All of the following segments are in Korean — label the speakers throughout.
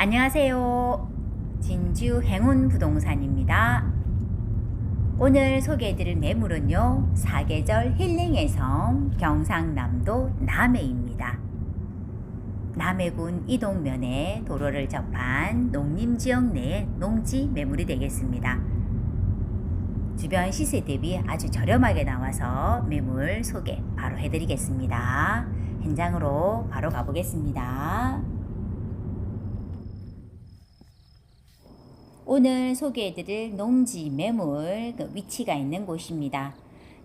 Speaker 1: 안녕하세요. 진주 행운 부동산입니다. 오늘 소개해드릴 매물은요, 사계절 힐링의 섬 경상남도 남해입니다. 남해군 이동면에 도로를 접한 농림지역 내 농지 매물이 되겠습니다. 주변 시세 대비 아주 저렴하게 나와서 매물 소개 바로 해드리겠습니다. 현장으로 바로 가보겠습니다. 오늘 소개해드릴 농지 매물 그 위치가 있는 곳입니다.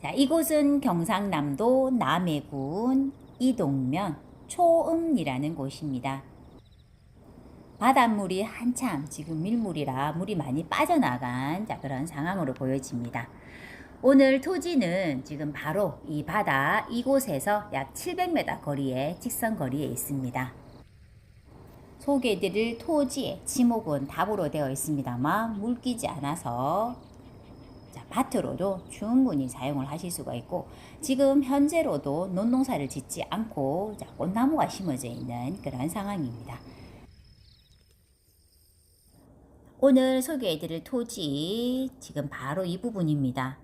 Speaker 1: 자, 이곳은 경상남도 남해군 이동면 초음이라는 곳입니다. 바닷물이 한참 지금 밀물이라 물이 많이 빠져나간 자, 그런 상황으로 보여집니다. 오늘 토지는 지금 바로 이 바다 이곳에서 약 700m 거리에 직선 거리에 있습니다. 소개해드릴 토지의 지목은 답으로 되어 있습니다만 물끼지 않아서 자, 밭으로도 충분히 사용을 하실 수가 있고 지금 현재로도 논농사를 짓지 않고 자, 꽃나무가 심어져 있는 그런 상황입니다. 오늘 소개해드릴 토지 지금 바로 이 부분입니다.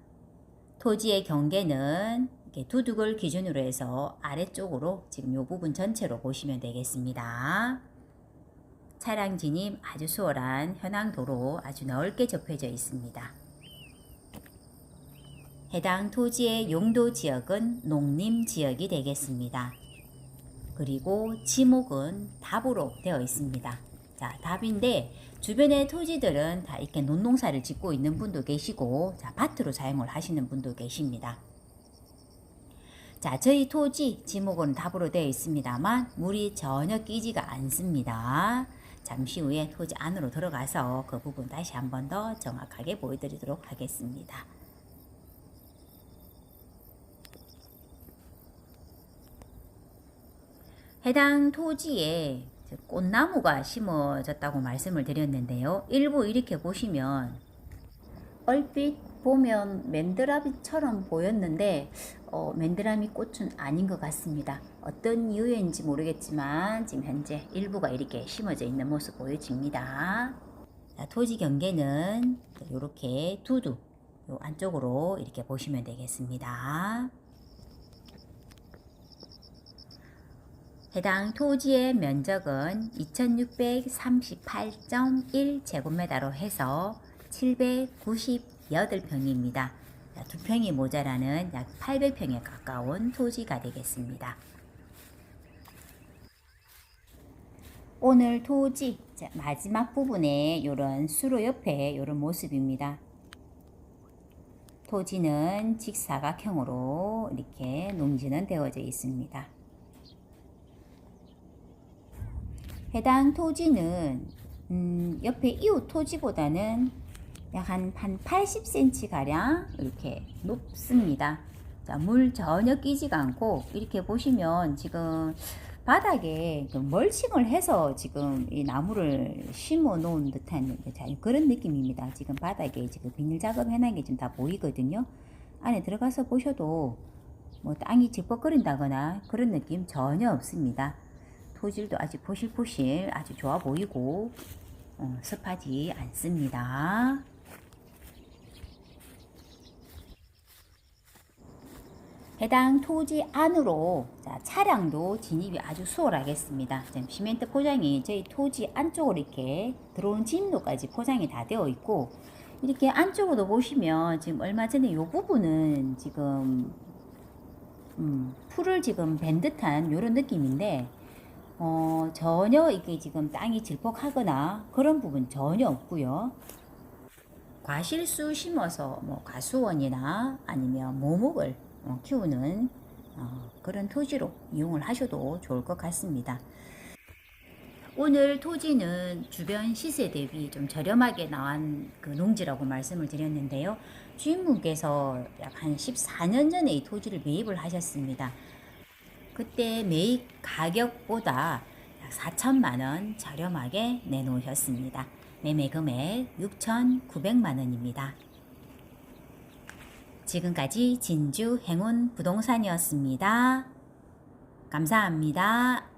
Speaker 1: 토지의 경계는 두둑을 기준으로 해서 아래쪽으로 지금 이 부분 전체로 보시면 되겠습니다. 차량 진입 아주 수월한 현황 도로 아주 넓게 접혀져 있습니다. 해당 토지의 용도 지역은 농림 지역이 되겠습니다. 그리고 지목은 답으로 되어 있습니다. 자, 답인데 주변의 토지들은 다 이렇게 논농사를 짓고 있는 분도 계시고 자, 밭으로 사용을 하시는 분도 계십니다. 자, 저희 토지 지목은 답으로 되어 있습니다만 물이 전혀 끼지가 않습니다. 잠시 후에 토지 안으로 들어가서 그 부분 다시 한 번 더 정확하게 보여드리도록 하겠습니다. 해당 토지에 꽃나무가 심어졌다고 말씀을 드렸는데요. 일부 이렇게 보시면 얼핏 보면 맨드라미처럼 보였는데 어, 맨드라미 꽃은 아닌 것 같습니다. 어떤 이유인지 모르겠지만 지금 현재 일부가 이렇게 심어져 있는 모습 보여집니다. 자, 토지 경계는 이렇게 두두 요 안쪽으로 이렇게 보시면 되겠습니다. 해당 토지의 면적은 2638.1제곱미터로 해서 798평입니다. 두 평이 모자라는 약 800평에 가까운 토지가 되겠습니다. 오늘 토지 마지막 부분에 이런 수로 옆에 이런 모습입니다. 토지는 직사각형으로 이렇게 농지는 되어져 있습니다. 해당 토지는 음, 옆에 이웃 토지보다는 약 한 한 80cm 가량 이렇게 높습니다. 자, 물 전혀 끼지가 않고 이렇게 보시면 지금 바닥에 그 멀칭을 해서 지금 이 나무를 심어 놓은 듯한 그런 느낌입니다. 지금 바닥에 지금 비닐 작업 해놓은 게 지금 다 보이거든요. 안에 들어가서 보셔도 뭐 땅이 질퍽거린다거나 그런 느낌 전혀 없습니다. 토질도 아주 포실포실 아주 좋아 보이고 어, 습하지 않습니다. 해당 토지 안으로 자, 차량도 진입이 아주 수월하겠습니다. 지금 시멘트 포장이 저희 토지 안쪽으로 이렇게 들어오는 진입로까지 포장이 다 되어 있고 이렇게 안쪽으로 보시면 지금 얼마 전에 이 부분은 지금 음, 풀을 지금 벤 듯한 이런 느낌인데 어, 전혀 이게 지금 땅이 질퍽하거나 그런 부분 전혀 없고요. 과실수 심어서 뭐 과수원이나 아니면 모목을 어, 키우는 어, 그런 토지로 이용을 하셔도 좋을 것 같습니다. 오늘 토지는 주변 시세 대비 좀 저렴하게 나온 그 농지라고 말씀을 드렸는데요. 주인분께서 약 한 14년 전에 이 토지를 매입을 하셨습니다. 그때 매입 가격보다 약 4천만 원 저렴하게 내놓으셨습니다. 매매 금액 6,900만 원입니다. 지금까지 진주 행운 부동산이었습니다. 감사합니다.